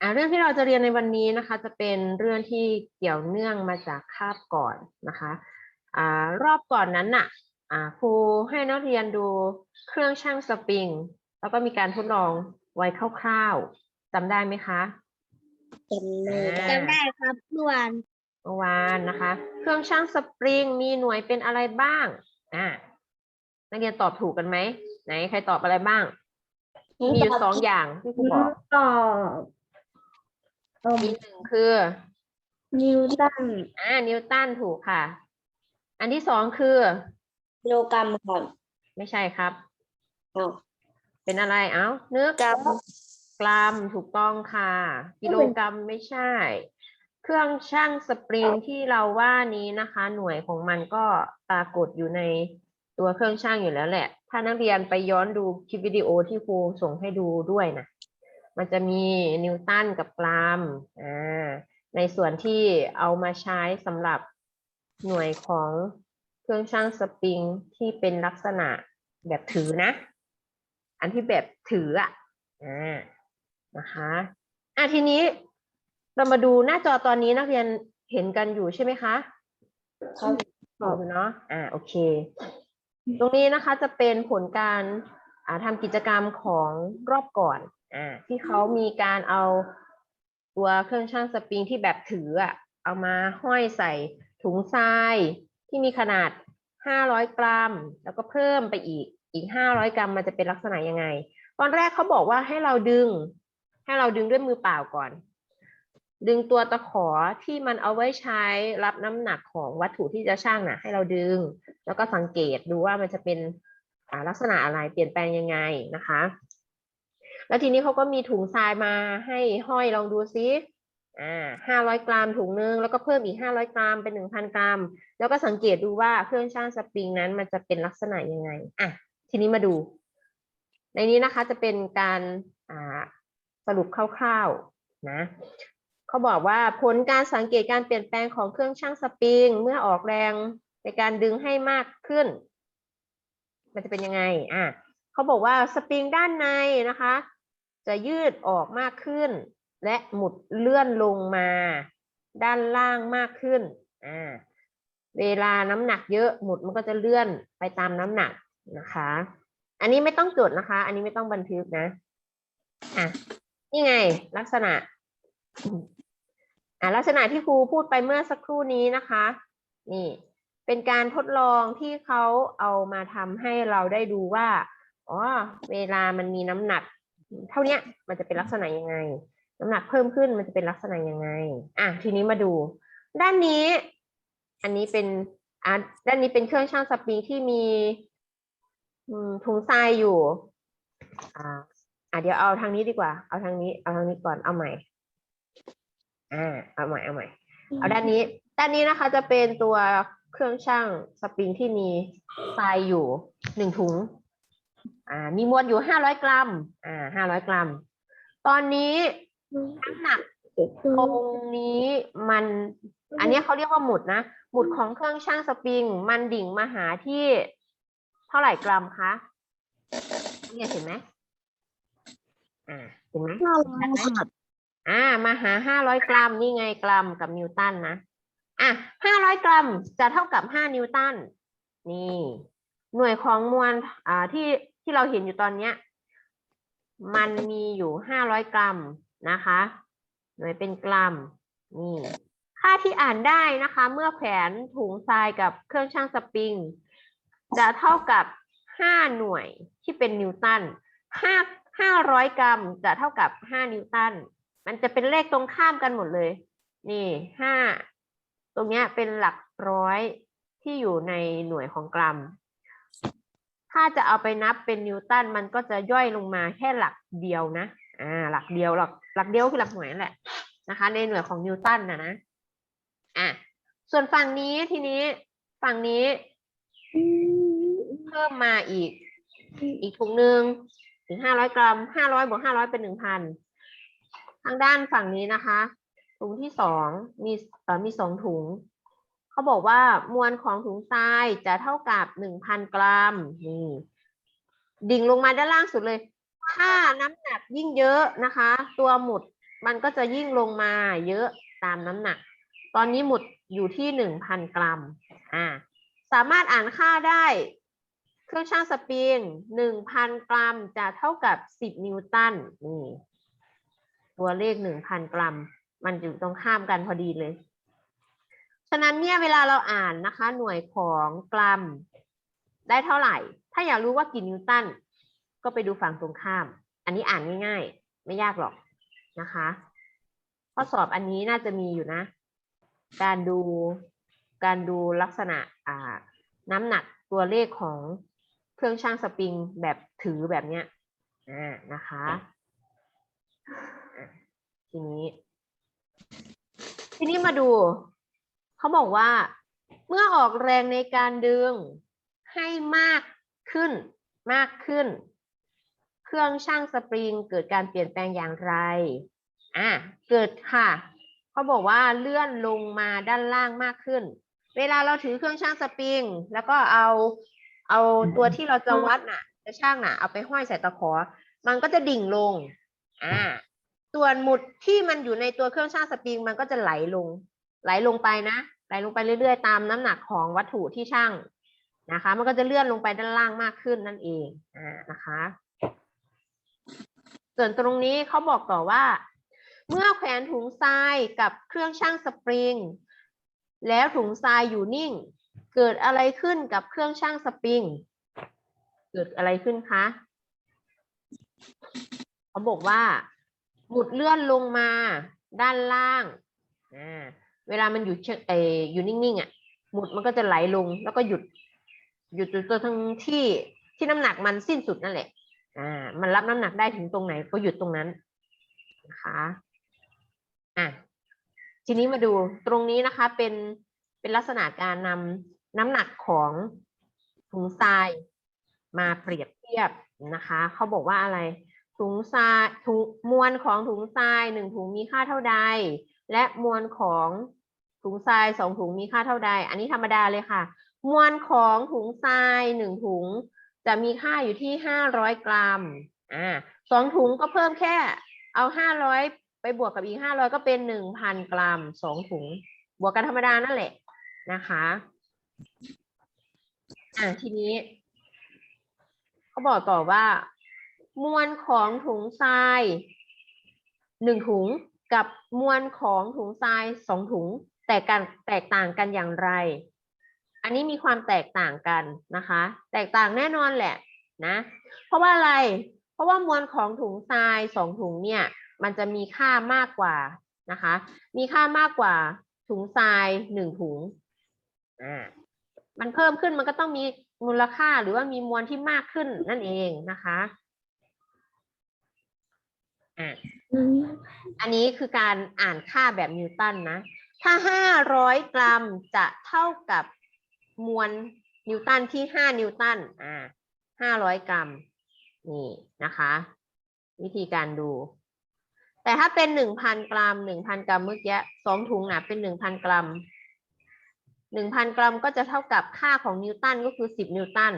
อ่าเรื่องที่เราจะเรียนในวันนี้นะคะ จะเป็นเรื่องที่เกี่ยวเนื่องมาจากคาบก่อนนะคะอ่ารอบก่อนนั้นน่ะอ่าครูให้นักเรียนดูเครื่องชั่งสปริง แล้วก็มีการทดลองไว้คร่าวๆจำได้ไหมคะจำไม่อ่าได้จำได้ครับเมื่อวานเมื่อวานนะคะ เครื่องชั่งสปริงมีหน่วยเป็นอะไรบ้างอ่านักเรียนตอบถูกกันไหมไหนใครตอบอะไรบ้าง มีอยู่สองอย่างที่ครูบอกตอบเอิ่ มมีหนึ่งคือ นิวตันอ่า นิวตันถูกค่ะ อันที่สองคือ กิโลกรัมครับไม่ใช่ครับ อ้าวเป็นอะไรเอ้านึกกรัมกรัมถูกต้องค่ะ กิโลกรัมไม่ใช่ เครื่องชั่งสปริงที่เราว่านี้นะคะ หน่วยของมันก็ปรากฏอยู่ในตัวเครื่องชั่งอยู่แล้วแหละ ถ้านักเรียนไปย้อนดูคลิปวิดีโอที่ครูส่งให้ดูด้วยนะ มันจะมีนิวตันกับกรัมอ่าในส่วนที่เอามาใช้สำหรับหน่วยของเครื่องชั่งสปริงที่เป็นลักษณะแบบถือนะ อันที่แบบถืออะอ่านะคะอะทีนี้เรามาดูหน้าจอตอนนี้นักเรียนเห็นกันอยู่ใช่ไหมคะครับเห็นเนาะอ่าโอเค ตรงนี้นะคะจะเป็นผลการอ่า ทำกิจกรรมของรอบก่อนอ่าที่เขามีการเอาตัวเครื่องชั่งสปริงที่แบบถืออะเอามาห้อยใส่ถุงทรายที่มีขนาด 500 กรัม แล้วก็เพิ่มไปอีกอีก 500 กรัมมันจะเป็นลักษณะยังไง ตอนแรกเขาบอกว่าให้เราดึง ให้เราดึงด้วยมือเปล่าก่อน ดึงตัวตะขอที่มันเอาไว้ใช้รับน้ำหนักของวัตถุที่จะช่างน่ะ ให้เราดึง แล้วก็สังเกตดูว่ามันจะเป็น ลักษณะอะไรเปลี่ยนแปลงยังไงนะคะ แล้วทีนี้เขาก็มีถุงทรายมาให้ห้อยลองดูซิอ่าห้าร้อยกรัมถุงนึงแล้วก็เพิ่มอีกห้าร้อยกรัมเป็นหนึ่งพันกรัม แล้วก็สังเกตดูว่าเครื่องชั่งสปริงนั้นมันจะเป็นลักษณะยังไงอะทีนี้มาดู ในนี้นะคะจะเป็นการอ่าสรุปคร่าวๆนะเขาบอกว่าผลการสังเกตการเปลี่ยนแปลงของเครื่องชั่งสปริงเมื่อออกแรงในการดึงให้มากขึ้น มันจะเป็นยังไงอะเขาบอกว่าสปริงด้านในนะคะ จะยืดออกมากขึ้น และหมุดเลื่อนลงมา ด้านล่างมากขึ้นอ่าเวลาน้ำหนักเยอะหมุดมันก็จะเลื่อนไปตามน้ำหนักนะคะ อันนี้ไม่ต้องจดนะคะ อันนี้ไม่ต้องบันทึกนะอะนี่ไงลักษณะอ่าลักษณะที่ครูพูดไปเมื่อสักครู่นี้นะคะ นี่ เป็นการทดลองที่เขาเอามาทำให้เราได้ดูว่า อ๋อ เวลามันมีน้ำหนัก เท่านี้มันจะเป็นลักษณะยังไง น้ำหนักเพิ่มขึ้นมันจะเป็นลักษณะยังไง อะ ทีนี้มาดู ด้านนี้ อันนี้เป็นอะด้านนี้เป็นเครื่องชั่งสปริงที่มีถุงทรายอยู่ อ่าอะเดี๋ยวเอาทางนี้ดีกว่า เอาทางนี้ เอาทางนี้ก่อน เอาใหม่ อ่า เอาใหม่ เอาใหม่ เอาด้านนี้ ด้านนี้นะคะจะเป็นตัว เครื่องชั่งสปริงที่มีทรายอยู่หนึ่งถุง อ่า มีมวลอยู่ห้าร้อยกรัม อ่าห้าร้อยกรัม ตอนนี้น้ำหนักตรงนี้มัน อันนี้เขาเรียกว่าหมุดนะ หมุดของเครื่องชั่งสปริง มันดิ่งมาหาที่เท่าไหร่กรัมคะเนี่ยเห็นไหมอ่าเห็นไหมห้าร้อยครับอ่า มาหาห้าร้อยกรัม นี่ไงกรัมกับนิวตันนะ อะห้าร้อยกรัมจะเท่ากับห้านิวตัน นี่ หน่วยของมวลอ่าที่ที่เราเห็นอยู่ตอนเนี้ย มันมีอยู่ห้าร้อยกรัมนะคะ หน่วยเป็นกรัม นี่ ค่าที่อ่านได้นะคะ เมื่อแขวนถุงทรายกับเครื่องชั่งสปริง จะเท่ากับห้าหน่วยที่เป็นนิวตันห้าห้าร้อยกรัมจะเท่ากับห้านิวตัน มันจะเป็นเลขตรงข้ามกันหมดเลย นี่ห้า ตรงนี้เป็นหลักร้อยที่อยู่ในหน่วยของกรัม ถ้าจะเอาไปนับเป็นนิวตันมันก็จะย่อยลงมาแค่หลักเดียวนะ อ่า หลักเดียวหลักหลักเดียวคือหลักหน่วยแหละนะคะ ในหน่วยของนิวตันนะนะ อะ ส่วนฝั่งนี้ทีนี้ฝั่งนี้ เพิ่มมาอีก อีกถุงหนึ่งถึงห้าร้อยกรัมห้าร้อยบวกห้าร้อยเป็นหนึ่งพันทางด้านฝั่งนี้นะคะ ถุงที่สองมีเอ่อมีสองถุง เขาบอกว่ามวลของถุงทรายจะเท่ากับหนึ่งพันกรัมนี่ดิ่งลงมาด้านล่างสุดเลย ถ้าน้ำหนักยิ่งเยอะนะคะ ตัวหมุดมันก็จะยิ่งลงมาเยอะตามน้ำหนัก ตอนนี้หมุดอยู่ที่หนึ่งพันกรัมอ่าสามารถอ่านค่าได้เครื่องชั่งสปริงหนึ่งพันกรัมจะเท่ากับสิบนิวตันนี่ตัวเลขหนึ่งพันกรัม มันอยู่ตรงข้ามกันพอดีเลย ฉะนั้นเนี่ยเวลาเราอ่านนะคะ หน่วยของกรัมได้เท่าไหร่ ถ้าอยากรู้ว่ากี่นิวตันก็ไปดูฝั่งตรงข้าม อันนี้อ่านง่ายๆ ไม่ยากหรอกนะคะ ข้อสอบอันนี้น่าจะมีอยู่นะ การดูการดูลักษณะอ่าน้ำหนักตัวเลขของเครื่องช่างสปริงแบบถือแบบเนี้ยอ่านะคะอะทีนี้ ทีนี้มาดู เขาบอกว่า เมื่อออกแรงในการดึงให้มากขึ้น มากขึ้น เครื่องช่างสปริงเกิดการเปลี่ยนแปลงอย่างไร อะ เกิดค่ะ เขาบอกว่าเลื่อนลงมาด้านล่างมากขึ้น เวลาเราถือเครื่องช่างสปริง แล้วก็เอา เอาตัวที่เราจะวัดน่ะ จะช่างน่ะ เอาไปห้อยใส่ตะขอ มันก็จะดิ่งลง อ่า ส่วนหมุดที่มันอยู่ในตัวเครื่องช่างสปริงมันก็จะไหลลง ไหลลงไปนะ ไหลลงไปเรื่อยๆ ตามน้ำหนักของวัตถุที่ช่างนะคะ มันก็จะเลื่อนลงไปด้านล่างมากขึ้นนั่นเองอ่านะคะ ส่วนตรงนี้เขาบอกต่อว่า เมื่อแขวนถุงทรายกับเครื่องช่างสปริง แล้วถุงทรายอยู่นิ่ง เกิดอะไรขึ้นกับเครื่องช่างสปริง เกิดอะไรขึ้นคะเขาบอกว่า หมุดเลื่อนลงมาด้านล่างอ่าเวลามันอยู่เชเอออยู่นิ่งๆอะหมุดมันก็จะไหลลงแล้วก็หยุด หยุดอยู่ตัวทั้งที่ที่น้ำหนักมันสิ้นสุดนั่นแหละอ่ามันรับน้ำหนักได้ถึงตรงไหนก็หยุดตรงนั้นนะคะอะทีนี้มาดูตรงนี้นะคะเป็นเป็นลักษณะการนำน้ำหนักของถุงทรายมาเปรียบเทียบนะคะ เขาบอกว่าอะไร ถุงทรายถุงมวลของถุงทรายหนึ่งถุงมีค่าเท่าใด และมวลของถุงทรายสองถุงมีค่าเท่าใด อันนี้ธรรมดาเลยค่ะ มวลของถุงทรายหนึ่งถุง จะมีค่าอยู่ที่ห้าร้อยกรัมอ่าสองถุงก็เพิ่มแค่ เอาห้าร้อยไปบวกกับอีกห้าร้อยก็เป็นหนึ่งพันกรัมสองถุง บวกกันธรรมดานั่นแหละนะคะอ่าทีนี้เขาบอกต่อว่า มวลของถุงทรายหนึ่งถุงกับมวลของถุงทรายสองถุงแตกกันแตกต่างกันอย่างไร อันนี้มีความแตกต่างกันนะคะ แตกต่างแน่นอนแหละนะ เพราะว่าอะไร เพราะว่ามวลของถุงทรายสองถุงเนี่ย มันจะมีค่ามากกว่านะคะ มีค่ามากกว่าถุงทรายหนึ่งถุงอ่ามันเพิ่มขึ้นมันก็ต้องมีมูลค่าหรือว่ามีมวลที่มากขึ้นนั่นเองนะคะ อ่าอันนี้คือการอ่านค่าแบบนิวตันนะ ถ้าห้าร้อยกรัมจะเท่ากับมวลนิวตันที่ห้านิวตัน อ่าห้าร้อยกรัม นี่นะคะ วิธีการดู แต่ถ้าเป็นหนึ่งพันกรัมหนึ่งพันกรัมเมื่อกี้สองถุงนะเป็นหนึ่งพันกรัมหนึ่งพันกรัมก็จะเท่ากับค่าของนิวตันก็คือสิบนิวตัน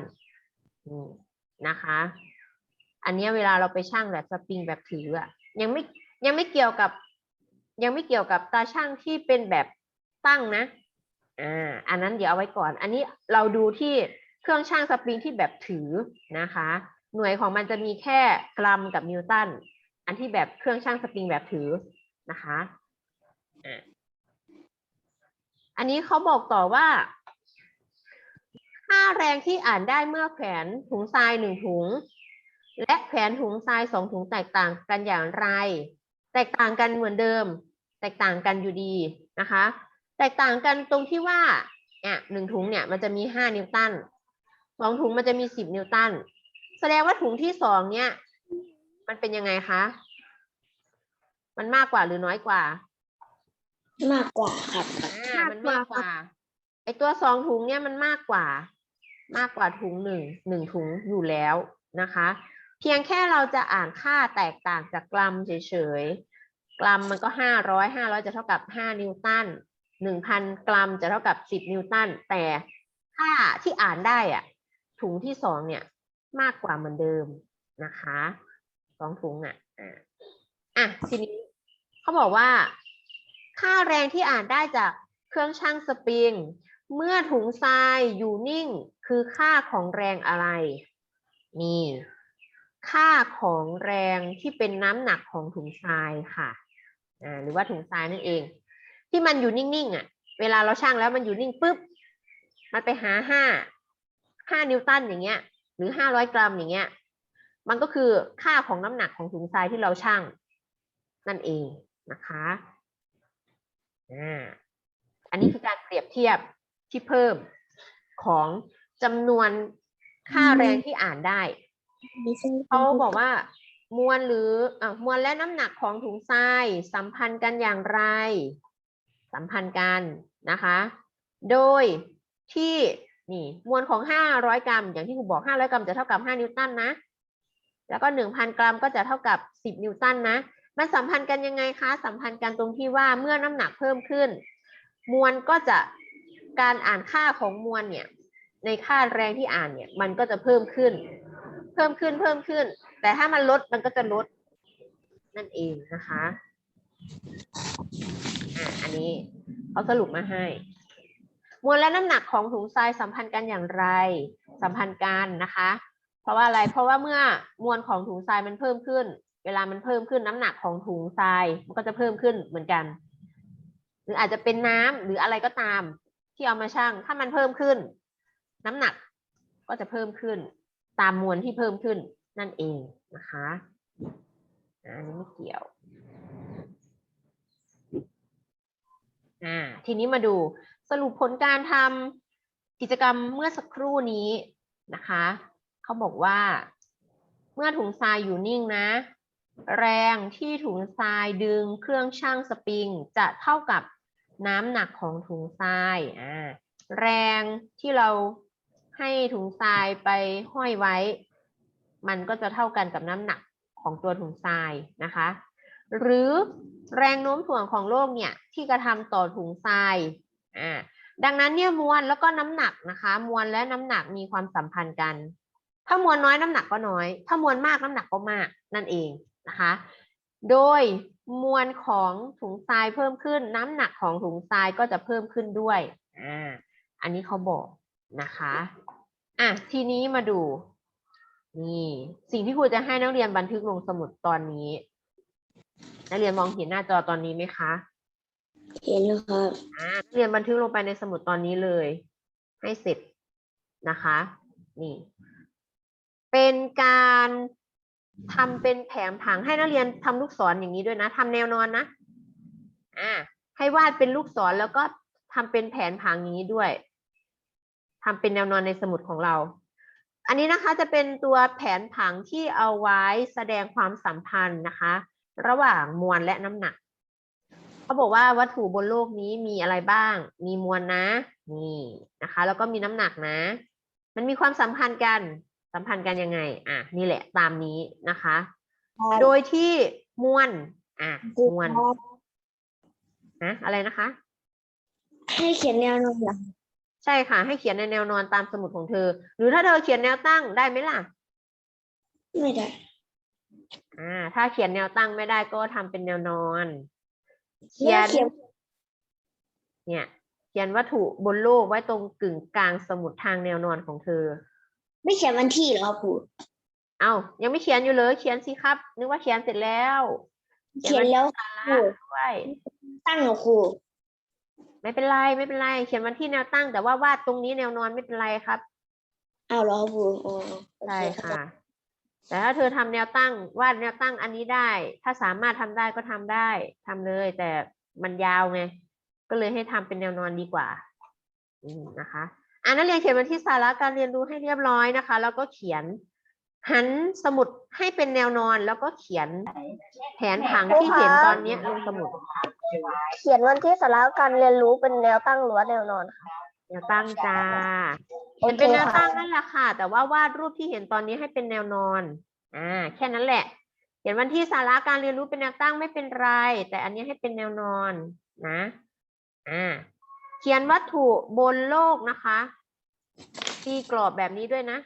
นี่นะคะ อันนี้เวลาเราไปชั่งแบบสปริงแบบถืออะยังไม่ยังไม่เกี่ยวกับ ยังไม่เกี่ยวกับตาช่างที่เป็นแบบตั้งนะอ่าอันนั้นเดี๋ยวเอาไว้ก่อน อันนี้เราดูที่เครื่องช่างสปริงที่แบบถือนะคะ หน่วยของมันจะมีแค่กรัมกับนิวตันอันที่แบบเครื่องช่างสปริงแบบถือนะคะอะอันนี้เขาบอกต่อว่าค่าแรงที่อ่านได้เมื่อแขวนถุงทรายหนึ่งถุง และแขวนถุงทรายสองถุงแตกต่างกันอย่างไร แตกต่างกันเหมือนเดิม แตกต่างกันอยู่ดีนะคะ แตกต่างกันตรงที่ว่าเนี่ยหนึ่งถุงเนี่ยมันจะมีห้านิวตันสองถุงมันจะมีสิบนิวตันแสดงว่าถุงที่สองเนี่ย มันเป็นยังไงคะ มันมากกว่าหรือน้อยกว่า มากกว่าครับอ่ามันมากกว่า ไอตัวสองถุงเนี่ยมันมากกว่า มากกว่าถุงหนึ่งหนึ่งถุงอยู่แล้วนะคะ เพียงแค่เราจะอ่านค่าแตกต่างจากกรัมเฉยๆ กรัมมันก็ห้าร้อยห้าร้อยจะเท่ากับห้านิวตันหนึ่งพันกรัมจะเท่ากับสิบนิวตันแต่ค่าที่อ่านได้อะถุงที่สองเนี่ยมากกว่าเหมือนเดิมนะคะสองถุงอะอะอะทีนี้เขาบอกว่า ค่าแรงที่อ่านได้จากเครื่องชั่งสปริง เมื่อถุงทรายอยู่นิ่งคือค่าของแรงอะไร นี่ ค่าของแรงที่เป็นน้ำหนักของถุงทรายค่ะอ่าหรือว่าถุงทรายนั่นเอง ที่มันอยู่นิ่งๆอะ เวลาเราชั่งแล้วมันอยู่นิ่งปุ๊บ มันไปหาห้าห้านิวตันอย่างเงี้ย หรือห้าร้อยกรัมอย่างเงี้ย มันก็คือค่าของน้ำหนักของถุงทรายที่เราชั่งนั่นเองนะคะอ่าอันนี้คือการเปรียบเทียบที่เพิ่มของจำนวนค่าแรงที่อ่านได้ เขาบอกว่ามวลหรืออะมวลและน้ำหนักของถุงทรายสัมพันธ์กันอย่างไร สัมพันธ์กันนะคะ โดยที่นี่มวลของห้าร้อยกรัม อย่างที่ครูบอกห้าร้อยกรัมจะเท่ากับห้านิวตันนะ แล้วก็หนึ่งพันกรัมก็จะเท่ากับสิบนิวตันนะ มันสัมพันธ์กันยังไงคะ สัมพันธ์กันตรงที่ว่าเมื่อน้ำหนักเพิ่มขึ้น มวลก็จะการอ่านค่าของมวลเนี่ยในค่าแรงที่อ่านเนี่ยมันก็จะเพิ่มขึ้น เพิ่มขึ้นเพิ่มขึ้น แต่ถ้ามันลดมันก็จะลด นั่นเองนะคะอะอันนี้เขาสรุปมาให้ มวลและน้ำหนักของถุงทรายสัมพันธ์กันอย่างไร สัมพันธ์กันนะคะ เพราะว่าอะไรเพราะว่าเมื่อมวลของถุงทรายมันเพิ่มขึ้น เวลามันเพิ่มขึ้นน้ำหนักของถุงทรายมันก็จะเพิ่มขึ้นเหมือนกัน หรืออาจจะเป็นน้ำหรืออะไรก็ตาม ที่เอามาชั่ง ถ้ามันเพิ่มขึ้น น้ำหนักก็จะเพิ่มขึ้น ตามมวลที่เพิ่มขึ้นนั่นเองนะคะอันนี้ไม่เกี่ยวอ่าทีนี้มาดูสรุปผลการทำกิจกรรมเมื่อสักครู่นี้นะคะเขาบอกว่าเมื่อถุงทรายอยู่นิ่งนะ แรงที่ถุงทรายดึงเครื่องชั่งสปริง จะเท่ากับน้ำหนักของถุงทรายอ่าแรงที่เรา ให้ถุงทรายไปห้อยไว้ มันก็จะเท่ากันกับน้ำหนักของตัวถุงทรายนะคะ หรือแรงโน้มถ่วงของโลกเนี่ยที่กระทำต่อถุงทรายอ่าดังนั้นเนี่ยมวลแล้วก็น้ำหนักนะคะ มวลและน้ำหนักมีความสัมพันธ์กัน ถ้ามวลน้อยน้ำหนักก็น้อย ถ้ามวลมากน้ำหนักก็มากนั่นเองนะคะ โดยมวลของถุงทรายเพิ่มขึ้น น้ำหนักของถุงทรายก็จะเพิ่มขึ้นด้วยอ่าอันนี้เขาบอกนะคะ อะทีนี้มาดู นี่ สิ่งที่ครูจะให้นักเรียนบันทึกลงสมุดตอนนี้ นักเรียนมองเห็นหน้าจอตอนนี้ไหมคะเห็นแล้วครับอ่านักเรียนบันทึกลงไปในสมุดตอนนี้เลย ให้เสร็จนะคะ นี่ เป็นการทำเป็นแผนผังให้นักเรียนทำลูกศรอย่างนี้ด้วยนะทำแนวนอนนะอ่าให้วาดเป็นลูกศรแล้วก็ทำเป็นแผนผังอย่างนี้ด้วย ทำเป็นแนวนอนในสมุดของเรา อันนี้นะคะจะเป็นตัวแผนผังที่เอาไว้แสดงความสัมพันธ์นะคะ ระหว่างมวลและน้ำหนักเขาบอกว่าวัตถุบนโลกนี้มีอะไรบ้าง มีมวลนะนี่นะคะ แล้วก็มีน้ำหนักนะ มันมีความสัมพันธ์กันสัมพันธ์กันยังไง อะ นี่แหละตามนี้นะคะ โดยที่มวล อะ มวลนะอะไรนะคะ ให้เขียนแนวนอนเหรอ ใช่ค่ะ ให้เขียนในแนวนอนตามสมุดของเธอ หรือถ้าเธอเขียนแนวตั้งได้ไหมล่ะไม่ได้ อ่า ถ้าเขียนแนวตั้งไม่ได้ก็ทำเป็นแนวนอนเขีแม่ยนเขียน เนี่ย เขียนวัตถุบนโลกไว้ตรงกึ่งกลางสมุดทางแนวนอนของเธอ ไม่เขียนวันที่เหรอครับครูเอ้ายังไม่เขียนอยู่เลย เขียนสิครับ นึกว่าเขียนเสร็จแล้ว เขียนแล้วสาครูระด้วยตั้งเหรอครู ไม่เป็นไรไม่เป็นไร เขียนวันที่แนวตั้ง แต่ว่าวาดตรงนี้แนวนอนไม่เป็นไรครับเอาเหรอครับครูอ๋อโอใช่เค่ะ แต่ถ้าเธอทำแนวตั้งวาดแนวตั้งอันนี้ได้ ถ้าสามารถทำได้ก็ทำได้ทำเลย แต่มันยาวไงก็เลยให้ทำเป็นแนวนอนดีกว่าอืมนะคะอ่านักเรียนเขียนวันที่สาระการเรียนรู้ให้เรียบร้อยนะคะ แล้วก็เขียน หันสมุดให้เป็นแนวนอนแล้วก็เขียนแผนผังที่เห็นตอนเนี้ยลงสมุด เขียนวันที่สาระการเรียนรู้เป็นแนวตั้งหรือว่าแนวนอนค่ะแนวตั้งจ้าโอเขียนเคเป็นแนวค่ะตั้งนั่นแหละค่ะ แต่ว่าวาดรูปที่เห็นตอนนี้ให้เป็นแนวนอน อ่า แค่นั้นแหละ เขียนวันที่สาระการเรียนรู้เป็นแนวตั้งไม่เป็นไร แต่อันนี้ให้เป็นแนวนอนนะ อ่า เขียนวัตถุบนโลกนะคะตีกรอบแบบนี้ด้วยนะ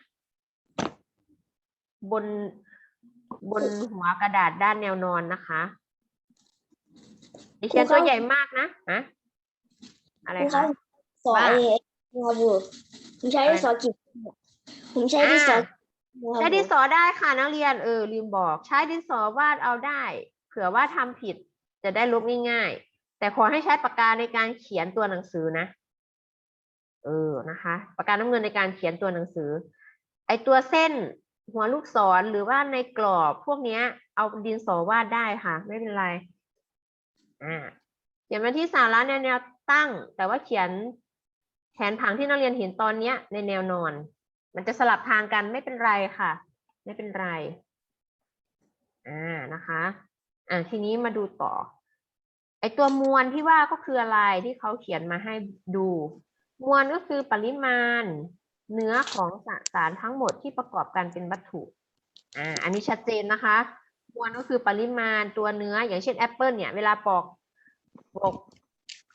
บนบนหัวกระดาษด้านแนวนอนนะคะเขียนตัวใหญ่มากนะอะอะไรครูครัคะบสอว่าเอครับครูผมใช้ดินสอกี่ผมใช้ดินสอใช้ดินสอได้ค่ะนักเรียนเออลืมบอก ใช้ดินสอวาดเอาได้ เผื่อว่าทำผิดจะได้ลบง่ายๆ แต่ขอให้ใช้ปากกาในการเขียนตัวหนังสือนะเออนะคะปากกาน้ำเงินในการเขียนตัวหนังสือ ไอตัวเส้น หัวลูกศรหรือว่าในกรอบพวกเนี้ยเอาดินสอวาดได้ค่ะ ไม่เป็นไรอ่าเขียนมาที่สาระในแนวตั้ง แต่ว่าเขียนแผนผังที่นักเรียนเห็นตอนเนี้ยในแนวนอน มันจะสลับทางกันไม่เป็นไรค่ะ ไม่เป็นไรอ่านะคะอ่าทีนี้มาดูต่อ ไอตัวมวลที่ว่าก็คืออะไรที่เขาเขียนมาให้ดู มวลก็คือปริมาณ เนื้อของสสารทั้งหมดที่ประกอบกันเป็นวัตถุ อ่า อันนี้ชัดเจนนะคะ มวลก็คือปริมาณตัวเนื้อ อย่างเช่นแอปเปิลเนี่ย เวลาปอกปอก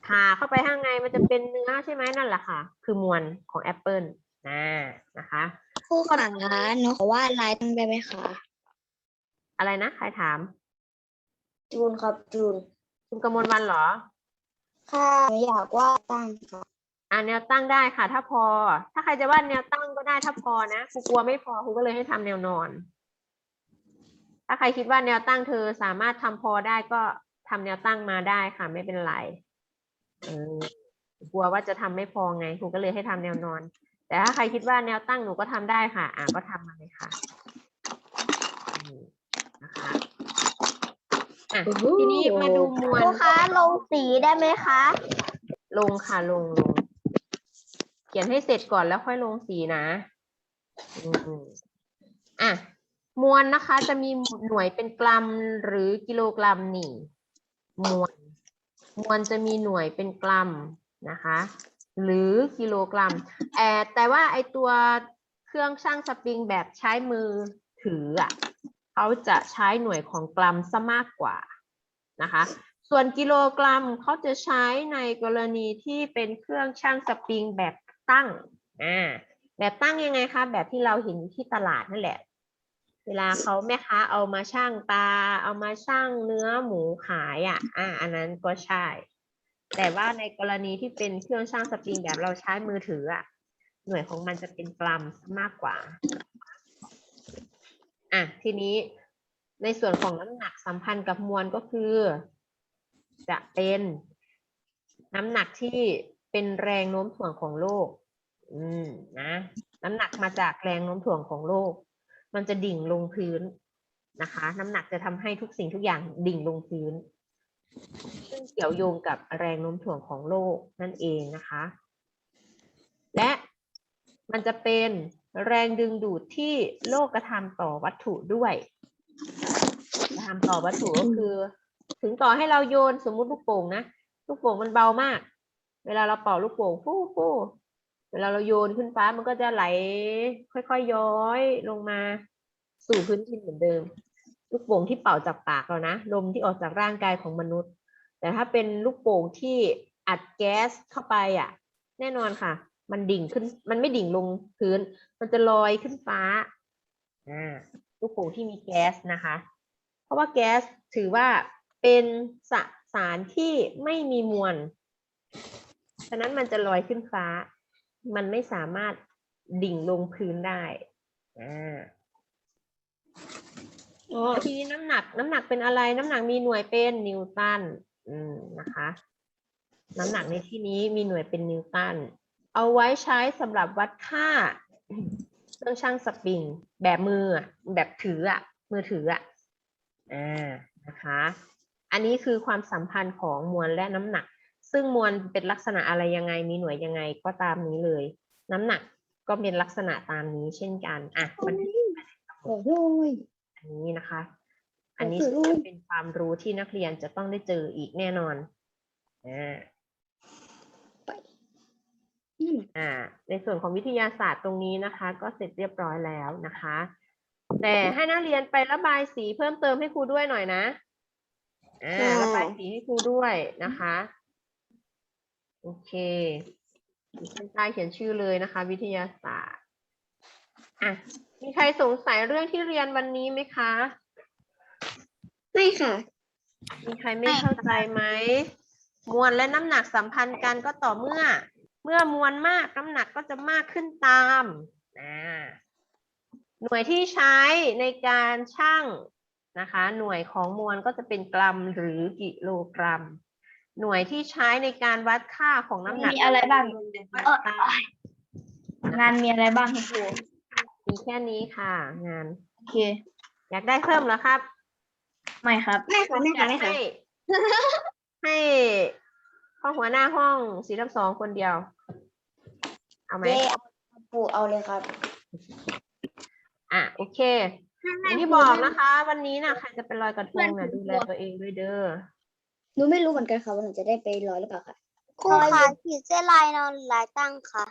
ผ่าเข้าไปข้างในมันจะเป็นเนื้อใช่ไหมนั่นแหละค่ะ คือมวลของแอปเปิลอ่านะคะครูค่ะหนูขอวาดลายตั้งได้ไหมคะ อะไรนะ ใครถาม จูนครับจูน คุณกมลวันเหรอ ค่ะหนูอยากวาดตั้งค่ะ อ่าแนวตั้งได้ค่ะ ถ้าพอ ถ้าใครจะวาดแนวตั้งก็ได้ถ้าพอนะครูกลัวไม่พอครูก็เลยให้ทำแนวนอน ถ้าใครคิดว่าแนวตั้งเธอสามารถทำพอได้ก็ทำแนวตั้งมาได้ค่ะ ไม่เป็นไรเออกลัวว่าจะทำไม่พอไงครูก็เลยให้ทำแนวนอน แต่ถ้าใครคิดว่าแนวตั้งหนูก็ทำได้ค่ะ อ่าก็ทำมาเลยค่ะอืมนะคะอะทีนี้มาดูมวลครูคะลงสีได้ไหมคะ ลงค่ะลงลงเขียนให้เสร็จก่อนแล้วค่อยลงสีนะอะ มวลนะคะ จะมีหน่วยเป็นกรัมหรือกิโลกรัมนี่ มวล มวลจะมีหน่วยเป็นกรัมนะคะ หรือกิโลกรัมแออแต่ว่าไอตัวเครื่องช่างสปริงแบบใช้มือถืออะเขาจะใช้หน่วยของกรัมซะมากกว่านะคะ ส่วนกิโลกรัมเขาจะใช้ในกรณีที่เป็นเครื่องช่างสปริงแบบ ตั้งอ่าแบบตั้งยังไงคะแบบที่เราเห็นที่ตลาดนั่นแหละ เวลาเขาแม่ค้าเอามาช่างปลาเอามาช่างเนื้อหมูขายอะ อ่า อันนั้นก็ใช่ แต่ว่าในกรณีที่เป็นเครื่องช่างสปริงแบบเราใช้มือถืออะ หน่วยของมันจะเป็นกรัมมากกว่าอะทีนี้ในส่วนของน้ำหนักสัมพันธ์กับมวลก็คือ จะเป็นน้ำหนักที่เป็นแรงโน้มถ่วงของโลก อืมนะน้ำหนักมาจากแรงโน้มถ่วงของโลก มันจะดิ่งลงพื้นนะคะ น้ำหนักจะทำให้ทุกสิ่งทุกอย่างดิ่งลงพื้น ซึ่งเกี่ยวโยงกับแรงโน้มถ่วงของโลกนั่นเองนะคะ และมันจะเป็นแรงดึงดูดที่โลกกระทำต่อวัตถุด้วยกระทำต่อวัตถุก็คือ ถึงต่อให้เราโยนสมมุติลูกโป่งนะลูกโป่งมันเบามาก เวลาเราเป่าลูกโป่งฟู่ฟู่ เวลาเราโยนขึ้นฟ้ามันก็จะไหล ค่อยๆย้อยลงมาสู่พื้นดินเหมือนเดิม ลูกโป่งที่เป่าจากปากเรานะลมที่ออกจากร่างกายของมนุษย์ แต่ถ้าเป็นลูกโป่งที่อัดแก๊สเข้าไปอะ แน่นอนค่ะ มันดิ่งขึ้น มันไม่ดิ่งลงพื้น มันจะลอยขึ้นฟ้าอ่าลูกโป่งที่มีแก๊สนะคะ เพราะว่าแก๊สถือว่าเป็นสสารที่ไม่มีมวลฉะนั้นมันจะลอยขึ้นฟ้า มันไม่สามารถดิ่งลงพื้นได้อ่าอ๋อแล้วทีนี้น้ำหนัก น้ำหนักเป็นอะไร น้ำหนักมีหน่วยเป็นนิวตันอืมนะคะ น้ำหนักในที่นี้มีหน่วยเป็นนิวตัน เอาไว้ใช้สำหรับวัดค่าเครื่องช่างสปริง แบบมืออะแบบถืออะ มือถืออะอ่านะคะ อันนี้คือความสัมพันธ์ของมวลและน้ำหนัก ซึ่งมวลเป็นลักษณะอะไรยังไงมีหน่วยยังไงก็ตามนี้เลย น้ำหนักก็เป็นลักษณะตามนี้เช่นกันอะมันโอ้โหยอันนี้นะคะ อันนี้ก็คือจะเป็นความรู้ที่นักเรียนจะต้องได้เจออีกแน่นอนอ่านั่นอ่า ในส่วนของวิทยาศาสตร์ตรงนี้นะคะ ก็เสร็จเรียบร้อยแล้วนะคะ แต่ให้นักเรียนไประบายสีเพิ่มเติมให้ครูด้วยหน่อยนะอ่าระบายสีให้ครูด้วยนะคะ โอเคขีดเส้นใต้เขียนชื่อเลยนะคะ วิทยาศาสตร์อะมีใครสงสัยเรื่องที่เรียนวันนี้ไหมคะ ไม่ค่ะ มีใครไม่เข้าใจไหม มวลและน้ำหนักสัมพันธ์กันก็ต่อเมื่อ เมื่อมวลมากน้ำหนักก็จะมากขึ้นตามอ่าหน่วยที่ใช้ในการชั่งนะคะ หน่วยของมวลก็จะเป็นกรัมหรือกิโลกรัม หน่วยที่ใช้ในการวัดค่าของน้ำหนักมีอะไรบ้างวัดเออตามงานมีอะไรบ้างครับครูมีแค่นี้ค่ะ งานโอเค อยากได้เพิ่มเหรอครับ ไม่ครับไม่ค่ะไม่อค่ะยากไม่ค่ะให้ให้ข้อหัวหน้าห้องสี่ทับสองคนเดียว เอาไหมเย่ครูเอาเลยครับ อะโอเคอย่างที่บอกนะคะ วันนี้นะใครจะเป็นรอยกระทงนะดูแลตัวเองด้วยเด้อ หนูไม่รู้เหมือนกันค่ะว่าหนูจะได้ไปร้อยหรือเปล่าค่ะ ครูคะขีดเส้นลายนอนลายตั้งค่ะ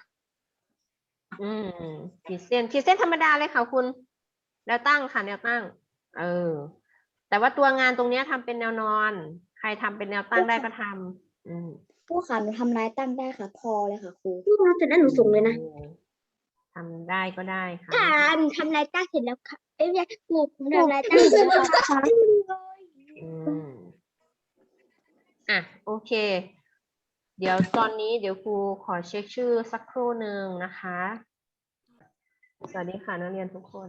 อืมขีดเส้นขีดเส้นธรรมดาเลยค่ะคุณแล้วตั้งค่ะแนวตั้ง เออ แต่ว่าตัวงานตรงเนี้ยทำเป็นแนวนอน ใครทำเป็นแนวตั้งได้ก็ทำอืมผู้ขาหนูทำลายตั้งได้ค่ะ พอเลยค่ะครูครูเสร็จแล้วหนูส่งเลยนะออทำได้ก็ได้ค่ะ ค่ะหนูทำลายตั้งเสร็จแล้วค่ะ เอ้ยไม่ใช่ครูหนูทำลายตั้งเสร็จแล้วค่ะอืม อะโอเค เดี๋ยวตอนนี้เดี๋ยวครูขอเช็คชื่อสักครู่หนึ่งนะคะ สวัสดีค่ะนักเรียนทุกคน